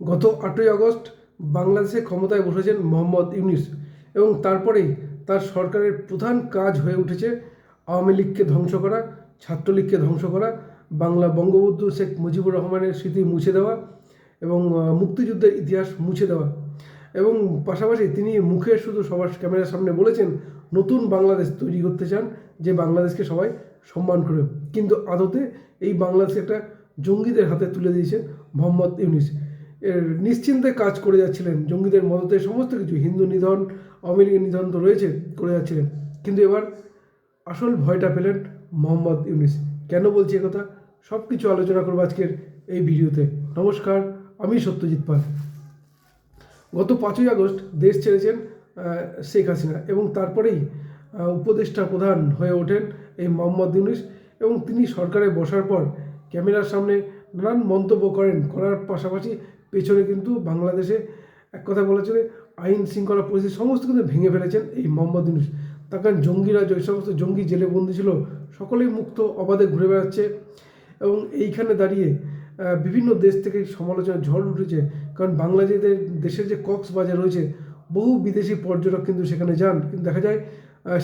গত আটই আগস্ট বাংলাদেশে ক্ষমতায় বসেছেন মোহাম্মদ ইউনিস এবং তারপরেই তার সরকারের প্রধান কাজ হয়ে উঠেছে আওয়ামী লীগকে ধ্বংস করা, ছাত্রলীগকে ধ্বংস করা, বাংলা বঙ্গবন্ধু শেখ মুজিবুর রহমানের স্মৃতি মুছে দেওয়া এবং মুক্তিযুদ্ধের ইতিহাস মুছে দেওয়া। এবং পাশাপাশি তিনি মুখে শুধু সবার ক্যামেরার সামনে বলেছেন, নতুন বাংলাদেশ তৈরি করতে চান যে বাংলাদেশকে সবাই সম্মান করবে। কিন্তু আদতে এই বাংলাদেশ একটা জঙ্গিদের হাতে তুলে দিয়েছেন মোহাম্মদ ইউনিস। নিশ্চিন্তে কাজ করে যাচ্ছিলেন, জঙ্গিদের মদতে সমস্ত কিছু, হিন্দু নিধন, আওয়ামী লীগের নিধন তো রয়েছে, করে যাচ্ছিলেন। কিন্তু এবার আসল ভয়টা পেলেন মোহাম্মদ ইউনিস। কেন বলছি কথা? সব কিছু আলোচনা করব আজকের এই ভিডিওতে। নমস্কার, আমি সত্যজিৎ পাল। গত পাঁচই আগস্ট দেশ ছেড়েছেন শেখ হাসিনা এবং তারপরেই উপদেষ্টা প্রধান হয়ে ওঠেন এই মোহাম্মদ ইউনিস এবং তিনি সরকারে বসার পর ক্যামেরার সামনে নানান মন্তব্য করেন, করার পাশাপাশি পেছনে কিন্তু বাংলাদেশে এক কথা বলা চলে আইন শৃঙ্খলা পরিস্থিতি সমস্ত কিন্তু ভেঙে ফেলেছেন এই মোহাম্মদ ইউনুস। তার কারণ জঙ্গিরা যে সমস্ত জঙ্গি জেলে বন্দি ছিল, সকলেই মুক্ত অবাধে ঘুরে বেড়াচ্ছে এবং এইখানে দাঁড়িয়ে বিভিন্ন দেশ থেকে সমালোচনা ঝড় উঠেছে। কারণ বাংলাদেশের দেশের যে কক্সবাজার রয়েছে, বহু বিদেশি পর্যটক কিন্তু সেখানে যান। কিন্তু দেখা যায়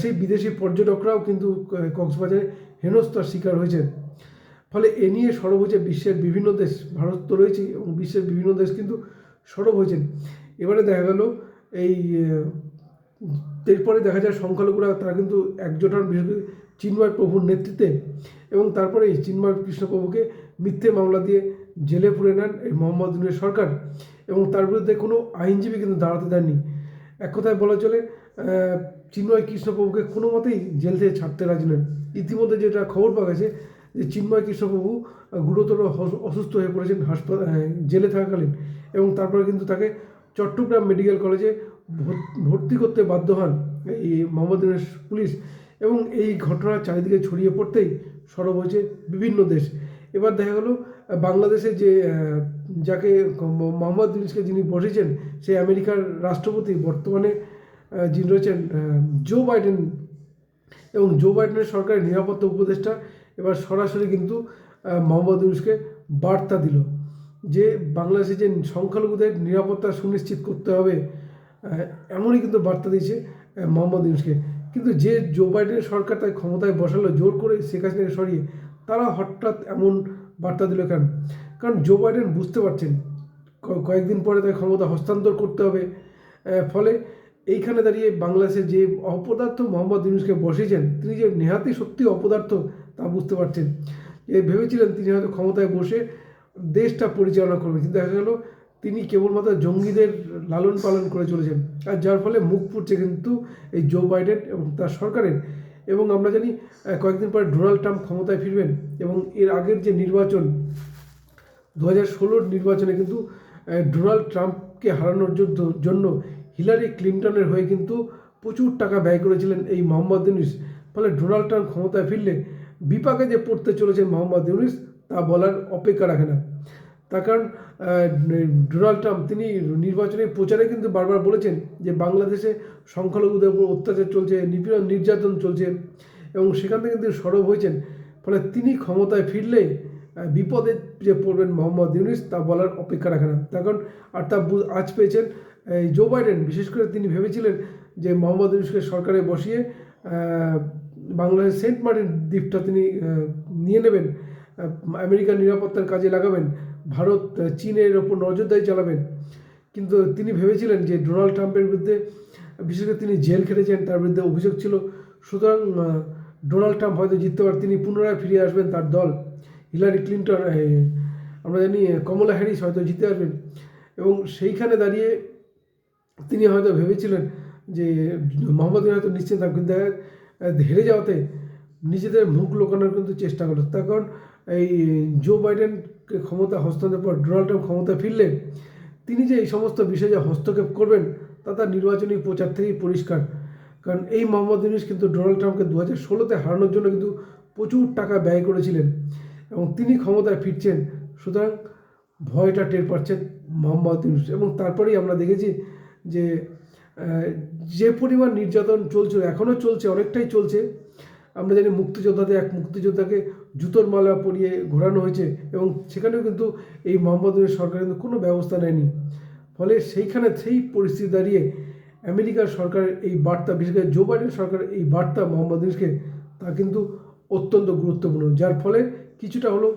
সেই বিদেশি পর্যটকরাও কিন্তু কক্সবাজারে হেনস্থার শিকার হয়েছে ফলে এ নিয়ে সরব হয়েছে বিশ্বের বিভিন্ন দেশ, ভারত তো রয়েছেই এবং বিশ্বের বিভিন্ন দেশ কিন্তু সরব হয়েছেন। এবারে দেখা গেল এই এরপরে দেখা যায় সংখ্যালঘুরা তারা কিন্তু একজোট হন বিশেষ চিন্ময় প্রভুর নেতৃত্বে এবং তারপরে এই চিন্ময় কৃষ্ণপ্রভুকে মিথ্যে মামলা দিয়ে জেলে পুরে নেন এই মোহাম্মদ ইউনুস সরকার এবং তার বিরুদ্ধে কোনো আইনজীবী কিন্তু দাঁড়াতে দেননি। এক কথায় বলা চলে চিন্ময় কৃষ্ণপ্রভুকে কোনো মতেই জেল থেকে ছাড়তে রাজি নেন ইতিমধ্যে যেটা খবর পাওয়া গেছে যে চিন্ময় আহ, গুরুতর অসুস্থ হয়ে পড়েছেন হাসপাতাল জেলে থাকাকালীন এবং তারপরে কিন্তু তাকে চট্টগ্রাম মেডিকেল কলেজে ভর্তি করতে বাধ্য হন এই মোহাম্মদ পুলিশ এবং এই ঘটনা চারিদিকে ছড়িয়ে পড়তেই সরব হয়েছে বিভিন্ন দেশ। এবার দেখা গেল বাংলাদেশে যে যাকে মোহাম্মদ ইউনুসকে যিনি বসেছেন সেই আমেরিকার রাষ্ট্রপতি বর্তমানে যিনি রয়েছেন জো বাইডেন এবং জো বাইডেনের সরকারের নিরাপত্তা উপদেষ্টা এবার সরাসরি কিন্তু মোহাম্মদ ইউনুসকে বার্তা দিল যে বাংলাদেশে যে সংখ্যালঘুদের নিরাপত্তা সুনিশ্চিত করতে হবে এমনই কিন্তু বার্তা দিয়েছে মোহাম্মদ ইউনুসকে। কিন্তু যে জো বাইডেনের সরকার তাই ক্ষমতায় বসালো, জোর করে শেখ হাসিনাকে সরিয়ে, তারা হঠাৎ এমন বার্তা দিল কেন? কারণ জো বাইডেন বুঝতে পারছেন কয়েকদিন পরে তাই ক্ষমতা হস্তান্তর করতে হবে ফলে এইখানে দাঁড়িয়ে বাংলাদেশের যে অপদার্থ মোহাম্মদ ইউনুসকে বসিয়েছেন, তিনি যে নেহাতি সত্যি অপদার্থ তা বুঝতে পারছেন। যে ভেবেছিলেন তিনি হয়তো ক্ষমতায় বসে দেশটা পরিচালনা করবেন। কিন্তু দেখা গেল, তিনি কেবলমাত্র জঙ্গিদের লালন পালন করে চলেছেন। আর যার ফলে মুখ পুড়ছে কিন্তু এই জো বাইডেন এবং তার সরকারের। এবং আমরা জানি কয়েকদিন পরে ডোনাল্ড ট্রাম্প ক্ষমতায় ফিরবেন এবং এর আগের যে নির্বাচন, দু হাজার ষোলোর নির্বাচনে কিন্তু ডোনাল্ড ট্রাম্পকে হারানোর জন্য হিলারি ক্লিন্টনের হয়ে কিন্তু প্রচুর টাকা ব্যয় করেছিলেন এই মোহাম্মদ ইউনুস। ফলে ডোনাল্ড ট্রাম্প ক্ষমতায় ফিরলে বিপাকে যে পড়তে চলেছেন মোহাম্মদ ইউনুস তা বলার অপেক্ষা রাখে না। তার কারণ ডোনাল্ড ট্রাম্প তিনি নির্বাচনী প্রচারে কিন্তু বারবার বলেছেন যে বাংলাদেশে সংখ্যালঘুদের উপর অত্যাচার চলছে নিপীড়ন নির্যাতন চলছে এবং সেখান থেকে কিন্তু সরব হয়েছেন। ফলে তিনি ক্ষমতায় ফিরলে আহ, বিপদে যে পড়বেন মোহাম্মদ ইউনুস, তা বলার অপেক্ষা রাখে না। তার কারণ আর তা আজ পেয়েছেন জো বাইডেন। বিশেষ করে তিনি ভেবেছিলেন যে মোহাম্মদ ইউনুসকে সরকারে বসিয়ে বাংলাদেশের সেন্ট মার্টিন দ্বীপটা তিনি নিয়ে নেবেন আমেরিকার নিরাপত্তার কাজে লাগাবেন, ভারত, চীনের ওপর নজরদারি চালাবেন। কিন্তু তিনি ভেবেছিলেন যে ডোনাল্ড ট্রাম্পের বিরুদ্ধে, বিশেষ করে তিনি জেল খেটেছেন, তার বিরুদ্ধে অভিযোগ ছিল। সুতরাং ডোনাল্ড ট্রাম্প হয়তো জিততে পারে, তিনি পুনরায় ফিরে আসবেন তার দল। হিলারি ক্লিন্টন আমরা জানি কমলা হ্যারিস হয়তো জিতে আসবেন এবং সেইখানে দাঁড়িয়ে তিনি হয়তো ভেবেছিলেন যে, মোহাম্মদ হয়তো থাকবেন কিন্তু হেরে যাওয়াতে নিজেদের মুখ লোকানোর কিন্তু চেষ্টা করল। তার কারণ, এই, জো বাইডেনকে ক্ষমতা হস্তান্তর পর ডোনাল্ড ট্রাম্প ক্ষমতা ফিরলে তিনি যে এই সমস্ত বিষয়ে যে হস্তক্ষেপ করবেন, তা তার নির্বাচনী প্রচার থেকেই পরিষ্কার। কারণ এই মোহাম্মদ ইউনুস কিন্তু ডোনাল্ড ট্রাম্পকে দু হাজার ষোলোতে হারানোর জন্য কিন্তু প্রচুর টাকা ব্যয় করেছিলেন। এবং তিনি ক্ষমতায় ফিরছেন। সুতরাং ভয়টা টের পাচ্ছেন মোহাম্মদ ইউনুস। এবং তারপরেই আমরা দেখেছি যে যে পরিমাণ নির্যাতন চলছিল এখনও চলছে, অনেকটাই চলছে। আমরা জানি মুক্তিযোদ্ধাদের এক মুক্তিযোদ্ধাকে জুতোর মালা পরিয়ে ঘোরানো হয়েছে এবং সেখানেও কিন্তু এই মোহাম্মদ ইউনুস সরকার কিন্তু কোনো ব্যবস্থা নেয়নি। ফলে সেইখানে সেই পরিস্থিতি দাঁড়িয়ে আমেরিকার সরকারের এই বার্তা, বিশেষ করে জো বাইডেন সরকারের এই বার্তা মোহাম্মদ ইউনুসকে, তা কিন্তু অত্যন্ত গুরুত্বপূর্ণ। যার ফলে কিছুটা হলো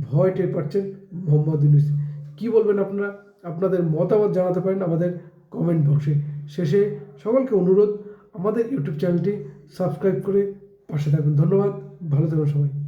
ভয় টের পাচ্ছেন মোহাম্মদ ইউনুস। কী বলবেন আপনারা? আপনাদের মতামত জানাতে পারেন আমাদের কমেন্ট বক্সে শেষে সকলকে অনুরোধ, আমাদের ইউটিউব চ্যানেলটি সাবস্ক্রাইব করে পাশে থাকবেন। ধন্যবাদ, ভালো থাকুন সবাই।